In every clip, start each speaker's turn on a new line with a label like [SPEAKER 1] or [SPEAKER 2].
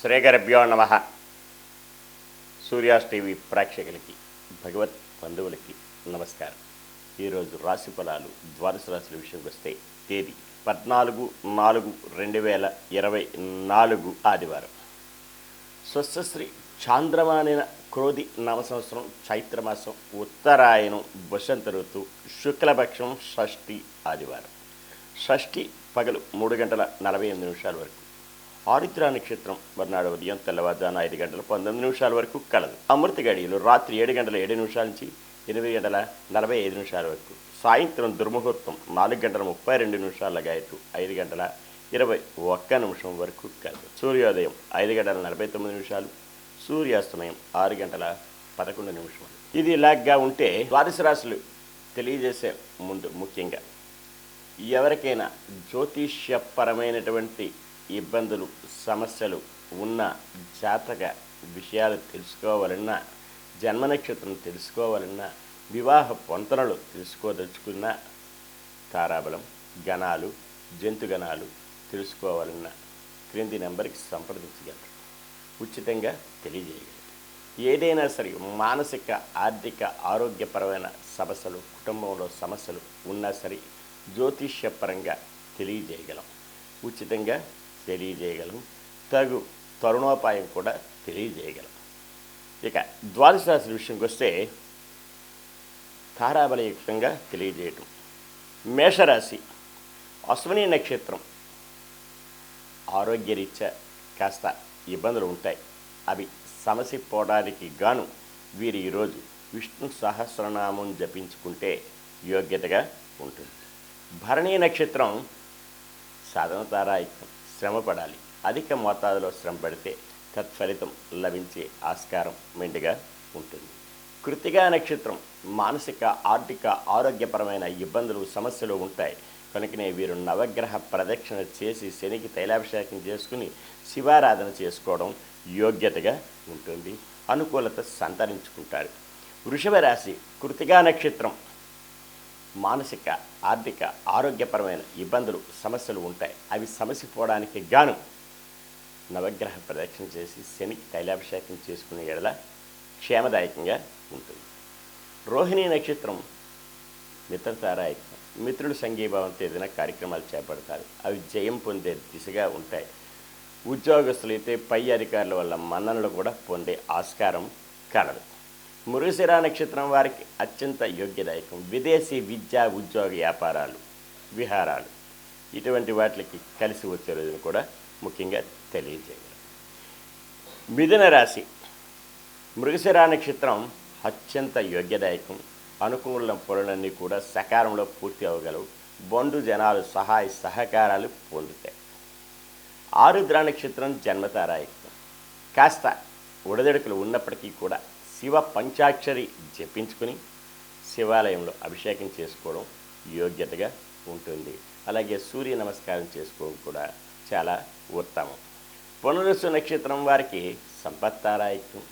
[SPEAKER 1] శ్రీగరభ్యో నమ. సూర్యాస్ టీవీ ప్రేక్షకులకి భగవత్ బంధువులకి నమస్కారం. ఈరోజు రాశి ఫలాలు ద్వాదశ రాశుల విషయంకి వస్తే తేదీ పద్నాలుగు నాలుగు రెండు వేల ఇరవై నాలుగు ఆదివారం. స్వస్థశ్రీ చాంద్రమానిన క్రోధి నవ సంవత్సరం చైత్రమాసం ఉత్తరాయణం వసంత ఋతు శుక్లపక్షం షష్ఠి ఆదివారం. షష్ఠి పగలు మూడు గంటల నలభై ఎనిమిది నిమిషాల వరకు. ఆరుద్ర నక్షత్రం మర్నాడు ఉదయం తెల్లవారుజామున ఐదు గంటల పంతొమ్మిది నిమిషాల వరకు కలదు. అమృత గడియలు రాత్రి ఏడు గంటల ఏడు నిమిషాల నుంచి ఎనిమిది గంటల నలభై ఐదు నిమిషాల వరకు. సాయంత్రం దుర్ముహూర్తం నాలుగు గంటల ముప్పై రెండు నిమిషాల గాయటు ఐదు గంటల ఇరవై ఒక్క నిమిషం వరకు కలదు. సూర్యోదయం ఐదు గంటల నలభై తొమ్మిది నిమిషాలు సూర్యాస్తమయం ఆరు గంటల పదకొండు నిమిషాలు. ఇది ఇలాగ్గా ఉంటే ద్వాదశ రాశులు తెలియజేసే ముందు ముఖ్యంగా ఎవరికైనా జ్యోతిష్యపరమైనటువంటి ఇబ్బందులు సమస్యలు ఉన్న జాతక విషయాలు తెలుసుకోవాలన్నా జన్మ నక్షత్రం తెలుసుకోవాలన్నా వివాహ పొంతనలు తెలుసుకోదలుచుకున్న తారాబలం గణాలు జంతుగణాలు తెలుసుకోవాలన్నా క్రింది నెంబర్కి సంప్రదించగలరు. ఉచితంగా తెలియజేయగలరు. ఏదైనా సరే మానసిక ఆర్థిక ఆరోగ్యపరమైన సమస్యలు కుటుంబంలో సమస్యలు ఉన్నా సరే జ్యోతిష్యపరంగా తెలియజేయగలం. ఉచితంగా తెలియజేయగలం తగు తరుణోపాయం కూడా తెలియజేయగలం ఇక ద్వాదశ రాశి విషయంకి వస్తే తారాబలయుక్తంగా తెలియజేయటం. మేషరాశి అశ్విని నక్షత్రం ఆరోగ్యరీత్యా కాస్త ఇబ్బందులు ఉంటాయి. అవి సమసిపోవడానికి గాను వీరు ఈరోజు విష్ణు సహస్రనామం జపించుకుంటే యోగ్యతగా ఉంటుంది. భరణీ నక్షత్రం సాధన తారాయుక్తం శ్రమ పడాలి అధిక మోతాదులో శ్రమ పడితే తత్ఫలితం లభించే ఆస్కారం మెండుగా ఉంటుంది. కృతిగా నక్షత్రం మానసిక ఆర్థిక ఆరోగ్యపరమైన ఇబ్బందులు సమస్యలు ఉంటాయి. కనుకనే వీరు నవగ్రహ ప్రదక్షిణ చేసి శనికి తైలాభిషేకం చేసుకుని శివారాధన చేసుకోవడం యోగ్యతగా ఉంటుంది. అనుకూలత సంతరించుకుంటారు. వృషభ రాశి కృతిగా నక్షత్రం మానసిక ఆర్థిక ఆరోగ్యపరమైన ఇబ్బందులు సమస్యలు ఉంటాయి. అవి సమస్య పోవడానికి గాను నవగ్రహ ప్రదక్షిణ చేసి శనికి తైలాభిషేకం చేసుకునే ఎడల క్షేమదాయకంగా ఉంటుంది. రోహిణీ నక్షత్రం మిత్రతారాయకం మిత్రులు సంఘీభావంతో ఏదైనా కార్యక్రమాలు చేపడతారు. అవి జయం పొందే దిశగా ఉంటాయి. ఉద్యోగస్తులు అయితే పై అధికారుల వల్ల మన్ననలు కూడా పొందే ఆస్కారం కలదు మృగశిర నక్షత్రం వారికి అత్యంత యోగ్యదాయకం. విదేశీ విద్యా ఉద్యోగ వ్యాపారాలు విహారాలు. ఇటువంటి వాటికి కలిసి వచ్చే రోజును కూడా ముఖ్యంగా తెలియజేయగలం మిథున రాశి. మృగశిర నక్షత్రం అత్యంత యోగ్యదాయకం. అనుకూల పనులన్నీ కూడా సకాలంలో పూర్తి అవ్వగలవు. బంధు జనాలు సహాయ సహకారాలు పొందుతాయి. ఆరుద్ర నక్షత్రం జన్మతారాయకం కాస్త ఉడదడుకులు ఉన్నప్పటికీ కూడా శివ పంచాక్షరి జపించుకుని శివాలయంలో అభిషేకం చేసుకోవడం యోగ్యతగా ఉంటుంది. అలాగే సూర్య నమస్కారం చేసుకోవడం కూడా చాలా ఉత్తమం. పునరుసు నక్షత్రం వారికి సంపత్తారాయకం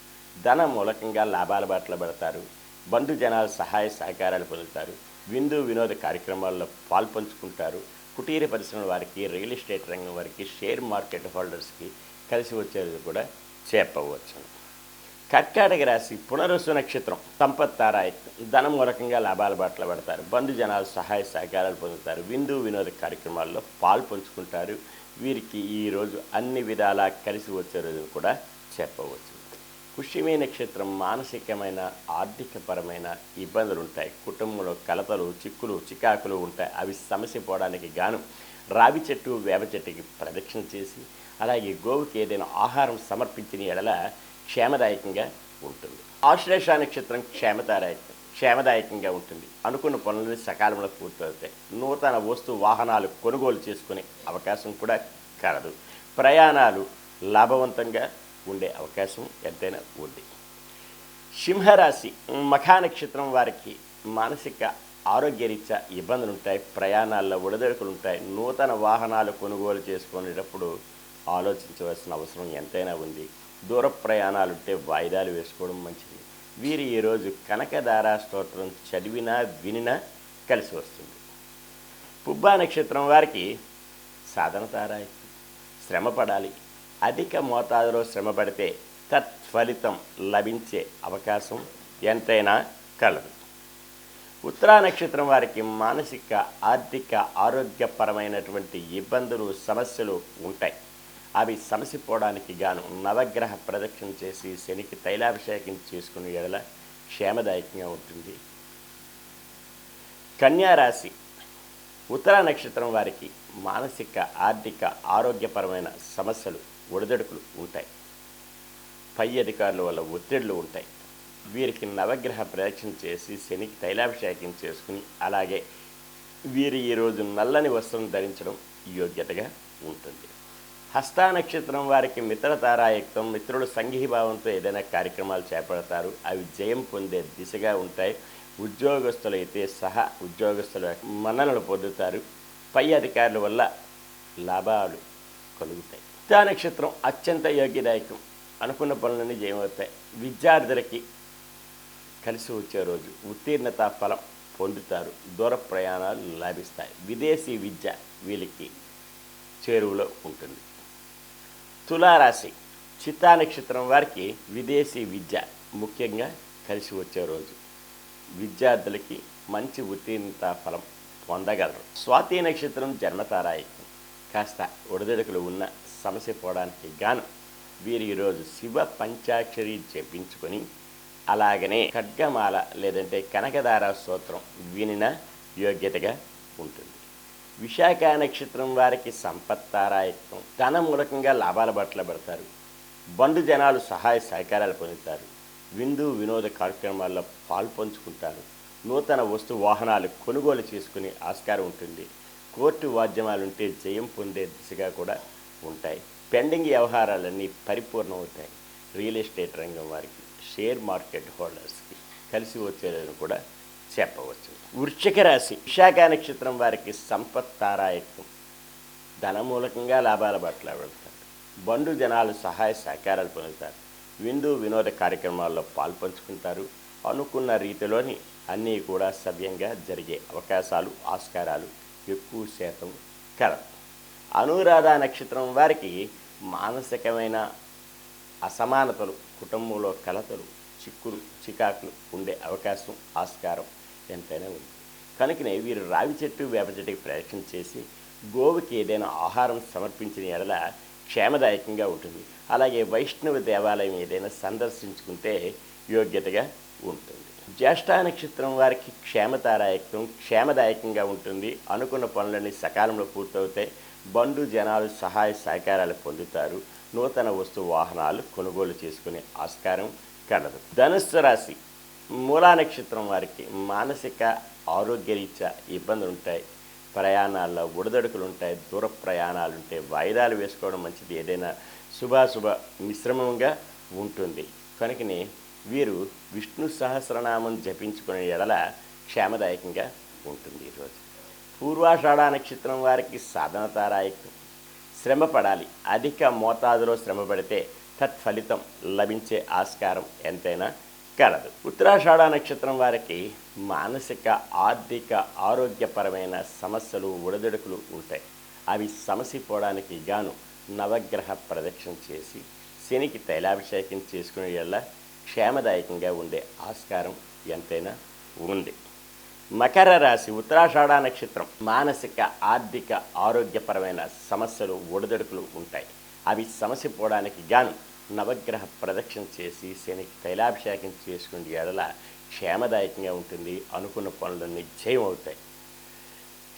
[SPEAKER 1] ధన మూలకంగా లాభాల బాటలు పడతారు. బంధు జనాలు సహాయ సహకారాలు పొందుతారు. విందు వినోద కార్యక్రమాల్లో పాల్పంచుకుంటారు. కుటీర పరిశ్రమల వారికి రియల్ ఎస్టేట్ రంగం వారికి షేర్ మార్కెట్ హోల్డర్స్కి కలిసి వచ్చేది కూడా చెప్పవచ్చు కర్కాటక రాశి పునరుసు నక్షత్రం సంపత్తారాయకం ధనం మూలకంగా లాభాల బాటలు పడతారు. బంధు జనాలు సహాయ సహకారాలు పొందుతారు. విందు వినోద కార్యక్రమాల్లో పాల్పంచుకుంటారు వీరికి ఈరోజు అన్ని విధాలా కలిసి వచ్చే రోజును కూడా చెప్పవచ్చు. పుష్యమే నక్షత్రం మానసికమైన ఆర్థికపరమైన ఇబ్బందులు ఉంటాయి. కుటుంబంలో కలతలు చిక్కులు చికాకులు ఉంటాయి. అవి సమస్య పోవడానికి గాను రావి చెట్టు వేప చెట్టుకి ప్రదక్షిణ చేసి అలాగే గోవుకి ఏదైనా ఆహారం సమర్పించిన ఎడల క్షేమదాయకంగా ఉంటుంది. ఆశ్లేష నక్షత్రం క్షేమదాయకం క్షేమదాయకంగా ఉంటుంది. అనుకున్న పనులు సకాలంలో పూర్తవుతాయి. నూతన వస్తు వాహనాలు కొనుగోలు చేసుకునే అవకాశం కూడా కలదు. ప్రయాణాలు లాభవంతంగా ఉండే అవకాశం ఎంతైనా ఉంది. సింహరాశి మఖా నక్షత్రం వారికి మానసిక ఆరోగ్యరీత్యా ఇబ్బందులు ఉంటాయి ప్రయాణాల్లో ఉడదడుకులు ఉంటాయి నూతన వాహనాలు కొనుగోలు చేసుకునేటప్పుడు ఆలోచించవలసిన అవసరం ఎంతైనా ఉంది. దూర ప్రయాణాలు ఉంటే వాయిదాలు వేసుకోవడం మంచిది. వీరు ఈరోజు కనకధారా స్తోత్రం చదివినా వినినా కలిసి వస్తుంది. పుబ్బా నక్షత్రం వారికి సాధన తారాయి శ్రమ పడాలి అధిక మోతాదులో శ్రమ పడితే తత్ఫలితం లభించే అవకాశం ఎంతైనా కలదు. ఉత్తరా నక్షత్రం వారికి మానసిక ఆర్థిక ఆరోగ్యపరమైనటువంటి ఇబ్బందులు సమస్యలు ఉంటాయి. అవి సమసిపోవడానికి గాను నవగ్రహ ప్రదక్షిణ చేసి శనికి తైలాభిషేకం చేసుకునే ఎడల క్షేమదాయకంగా ఉంటుంది. కన్యారాశి ఉత్తర నక్షత్రం వారికి మానసిక ఆర్థిక ఆరోగ్యపరమైన సమస్యలు ఒడిదొడుకులు ఉంటాయి. పై అధికారుల వల్ల ఒత్తిడులు ఉంటాయి. వీరికి నవగ్రహ ప్రదక్షిణ చేసి శనికి తైలాభిషేకం చేసుకుని అలాగే వీరు ఈరోజు నల్లని వస్త్రం ధరించడం యోగ్యతగా ఉంటుంది. హస్తానక్షత్రం వారికి మిత్రతారాయుక్తం మిత్రుడు సంఘీభావంతో ఏదైనా కార్యక్రమాలు చేపడతారు. అవి జయం పొందే దిశగా ఉంటాయి. ఉద్యోగస్తులైతే సహా ఉద్యోగస్తుల మన్ననలు పొందుతారు. పై అధికారుల వల్ల లాభాలు కలుగుతాయి. హస్తా నక్షత్రం అత్యంత యోగ్యదాయకం. అనుకున్న పనులన్నీ జయమవుతాయి. విద్యార్థులకి కలిసి వచ్చే రోజు ఉత్తీర్ణత ఫలం పొందుతారు. దూర ప్రయాణాలు లాభిస్తాయి. విదేశీ విద్య వీళ్ళకి చేరువలో ఉంటుంది. తులారాశి చిత్తా నక్షత్రం వారికి విదేశీ విద్య ముఖ్యంగా కలిసి వచ్చే రోజు. విద్యార్థులకి మంచి ఉత్తీర్ణత ఫలం పొందగలరు. స్వాతి నక్షత్రం జన్మతారాయి కాస్త ఒడిదొడుకులు ఉన్న సమస్య పోవడానికి గాను వీరు ఈరోజు శివ పంచాక్షరి జపించుకొని అలాగనే ఖడ్గమాల లేదంటే కనకదార స్తోత్రం వినిన యోగ్యతగా ఉంటుంది. విశాఖ నక్షత్రం వారికి సంపత్తారాయత్వం. ధన మూలకంగా లాభాల బట్టలు పెడతారు. బంధు జనాలు సహాయ సహకారాలు పొందుతారు. విందు వినోద కార్యక్రమాల్లో పాల్పంచుకుంటారు నూతన వస్తు వాహనాలు కొనుగోలు చేసుకునే ఆస్కారం ఉంటుంది. కోర్టు వాద్యమాలుంటే జయం పొందే దిశగా కూడా ఉంటాయి. పెండింగ్ వ్యవహారాలన్నీ పరిపూర్ణమవుతాయి. రియల్ ఎస్టేట్ రంగం వారికి షేర్ మార్కెట్ హోల్డర్స్కి కలిసి వచ్చేదని కూడా చెప్పవచ్చు. వృశ్చిక రాశి విశాఖ నక్షత్రం వారికి సంపత్ తారాయత్వం. ధనమూలకంగా లాభాల బట్టలు వెళ్తారు. బంధు జనాలు సహాయ సహకారాలు పొందుతారు. విందు వినోద కార్యక్రమాల్లో పాల్పంచుకుంటారు. అనుకున్న రీతిలోని అన్నీ కూడా సవ్యంగా జరిగే అవకాశాలు ఆస్కారాలు ఎక్కువ శాతం కలవు. అనురాధ నక్షత్రం వారికి మానసికమైన అసమానతలు కుటుంబంలో కలతలు చిక్కులు చికాకులు ఉండే అవకాశం ఆస్కారం ఎంతైనా ఉంది. కనుకనే వీరు రావి చెట్టు వేప చెట్టుకి ప్రయత్నం చేసి గోవుకి ఏదైనా ఆహారం సమర్పించిన ఎడల క్షేమదాయకంగా ఉంటుంది. అలాగే వైష్ణవ దేవాలయం ఏదైనా సందర్శించుకుంటే యోగ్యతగా ఉంటుంది. జ్యేష్ఠ నక్షత్రం వారికి క్షేమతారాయకం క్షేమదాయకంగా ఉంటుంది. అనుకున్న పనులన్నీ సకాలంలో పూర్తవుతాయి. బంధు జనాలు సహాయ సహకారాలు పొందుతారు. నూతన వస్తు వాహనాలు కొనుగోలు చేసుకునే ఆస్కారం కలదు. ధనుస్సు రాశి మూలా నక్షత్రం వారికి మానసిక ఆరోగ్యరీత్యా ఇబ్బందులు ఉంటాయి ప్రయాణాల్లో ఉడదడుకులు ఉంటాయి దూర ప్రయాణాలు ఉంటాయి వాయిదాలు వేసుకోవడం మంచిది. ఏదైనా శుభాశుభ మిశ్రమంగా ఉంటుంది. కనుకనే వీరు విష్ణు సహస్రనామం జపించుకునే ఎడల క్షేమదాయకంగా ఉంటుంది ఈరోజు. పూర్వాషాఢ నక్షత్రం వారికి సాధనతారాయకం. శ్రమ పడాలి అధిక మోతాదులో శ్రమ పడితే తత్ఫలితం లభించే ఆస్కారం ఎంతైనా కలదు. ఉత్తరాషాఢ నక్షత్రం వారికి మానసిక ఆర్థిక ఆరోగ్యపరమైన సమస్యలు ఒడిదుడుకులు ఉంటాయి. అవి సమసిపోవడానికి గాను నవగ్రహ ప్రదక్షిణ చేసి శనికి తైలాభిషేకం చేసుకునే వల్ల క్షేమదాయకంగా ఉండే ఆస్కారం ఎంతైనా ఉంది. మకర రాశి ఉత్తరాషాఢ నక్షత్రం మానసిక ఆర్థిక ఆరోగ్యపరమైన సమస్యలు ఒడిదొడుకులు ఉంటాయి. అవి సమసిపోవడానికి గాను నవగ్రహ ప్రదక్షిణ చేసి శనికి తైలాభిషేకం చేసుకునే ఎడల క్షేమదాయకంగా ఉంటుంది అనుకున్న పనులు నిశ్చయం అవుతాయి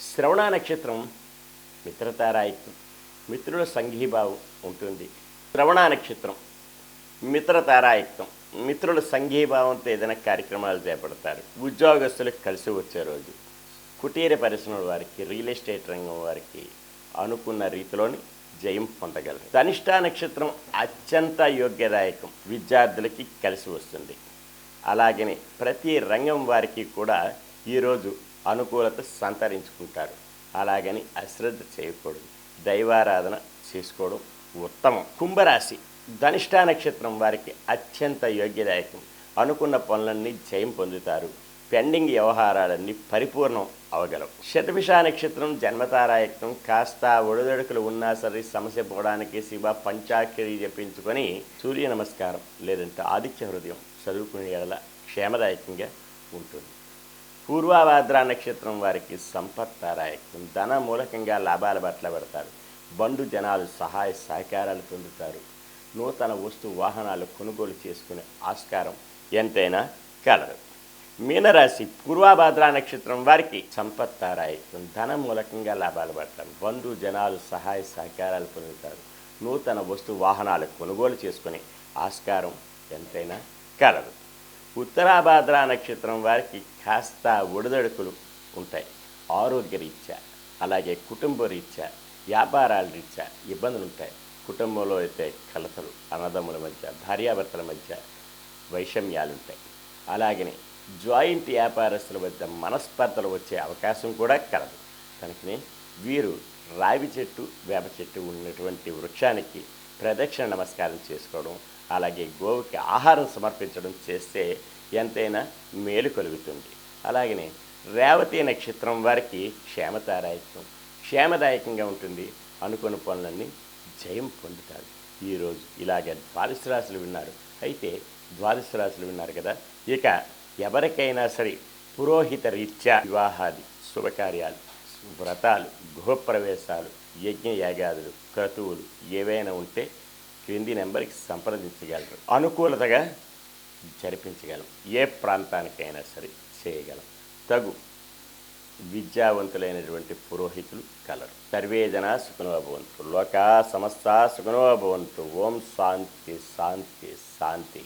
[SPEAKER 1] శ్రవణ నక్షత్రం మిత్రతారాయకం మిత్రుల సంఘీభావం ఉంటుంది. శ్రవణ నక్షత్రం మిత్రతారాయకం మిత్రుల సంఘీభావంతో ఏదైనా కార్యక్రమాలు చేపడతారు. ఉద్యోగస్తులకు కలిసి వచ్చే రోజు కుటీర పరిశ్రమల వారికి రియల్ ఎస్టేట్ రంగం వారికి అనుకున్న రీతిలోని జయం పొందగలరు. ధనిష్ట నక్షత్రం అత్యంత యోగ్యదాయకం. విద్యార్థులకి కలిసి వస్తుంది. అలాగనే ప్రతి రంగం వారికి కూడా ఈరోజు అనుకూలత సంతరించుకుంటారు. అలాగని అశ్రద్ధ చేయకూడదు. దైవారాధన చేసుకోవడం ఉత్తమం. కుంభరాశి ధనిష్టా నక్షత్రం వారికి అత్యంత యోగ్యదాయకం. అనుకున్న పనులన్నీ జయం పొందుతారు. పెండింగ్ వ్యవహారాలన్నీ పరిపూర్ణం అవగలవు శతభిష నక్షత్రం జన్మతారాయత్నం కాస్త ఒడిదొడుకులు ఉన్నా సరే సమస్య పోవడానికి శివ పంచాక్షరి జపించుకొని సూర్య నమస్కారం లేదంటే ఆదిత్య హృదయం చదువుకునే ఎడల క్షేమదాయకంగా ఉంటుంది. పూర్వాభాద్ర నక్షత్రం వారికి సంపత్తారాయత్వం. ధన మూలకంగా లాభాల పట్ల పెడతారు. బండు జనాలు సహాయ సహకారాలు పొందుతారు. నూతన వస్తు వాహనాలు కొనుగోలు చేసుకునే ఆస్కారం ఎంతైనా కలదు. మీనరాశి పూర్వాభాద్ర నక్షత్రం వారికి సంపత్తారాయకం ధన మూలకంగా లాభాలు పడతారు బంధు జనాలు సహాయ సహకారాలు పొందుతారు. నూతన వస్తు వాహనాలు కొనుగోలు చేసుకునే ఆస్కారం ఎంతైనా కలదు. ఉత్తరాభాద్ర నక్షత్రం వారికి కాస్త ఒడిదొడుకులు ఉంటాయి. ఆరోగ్య రీత్యా అలాగే కుటుంబ రీత్యా వ్యాపారాల రీత్యా ఇబ్బందులు ఉంటాయి. కుటుంబంలో అయితే కలతలు అన్నదమ్ముల మధ్య భార్యాభర్తల మధ్య వైషమ్యాలు ఉంటాయి. అలాగనే జాయింట్ వ్యాపారస్తుల మధ్య మనస్పర్ధలు వచ్చే అవకాశం కూడా కలదు. కనుకనే వీరు రావి చెట్టు వేప చెట్టు ఉన్నటువంటి వృక్షానికి ప్రదక్షిణ నమస్కారం చేసుకోవడం అలాగే గోవుకి ఆహారం సమర్పించడం చేస్తే ఎంతైనా మేలు కలుగుతుంది. అలాగనే రేవతి నక్షత్రం వారికి క్షేమతారాయకం క్షేమదాయకంగా ఉంటుంది. అనుకున్న పనులన్నీ జయం పొందుతారు. ఈరోజు ఇలాగే ద్వాదశ రాశులు విన్నారు. అయితే ద్వాదశ రాశులు విన్నారు కదా ఇక ఎవరికైనా సరే పురోహిత రీత్యా వివాహాది శుభకార్యాలు వ్రతాలు గృహప్రవేశాలు యజ్ఞయాగాదులు క్రతువులు ఏవైనా ఉంటే క్రింది నెంబర్కి సంప్రదించగలరు. అనుకూలతగా జరిపించగలం. ఏ ప్రాంతానికైనా సరే చేయగలం. తగు విద్యావంతులైనటువంటి పురోహితులు కలరు. సర్వేజన సుఖనోభవంతు లోకా సమస్త సుఖనోభవంతు ఓం శాంతి శాంతి శాంతి.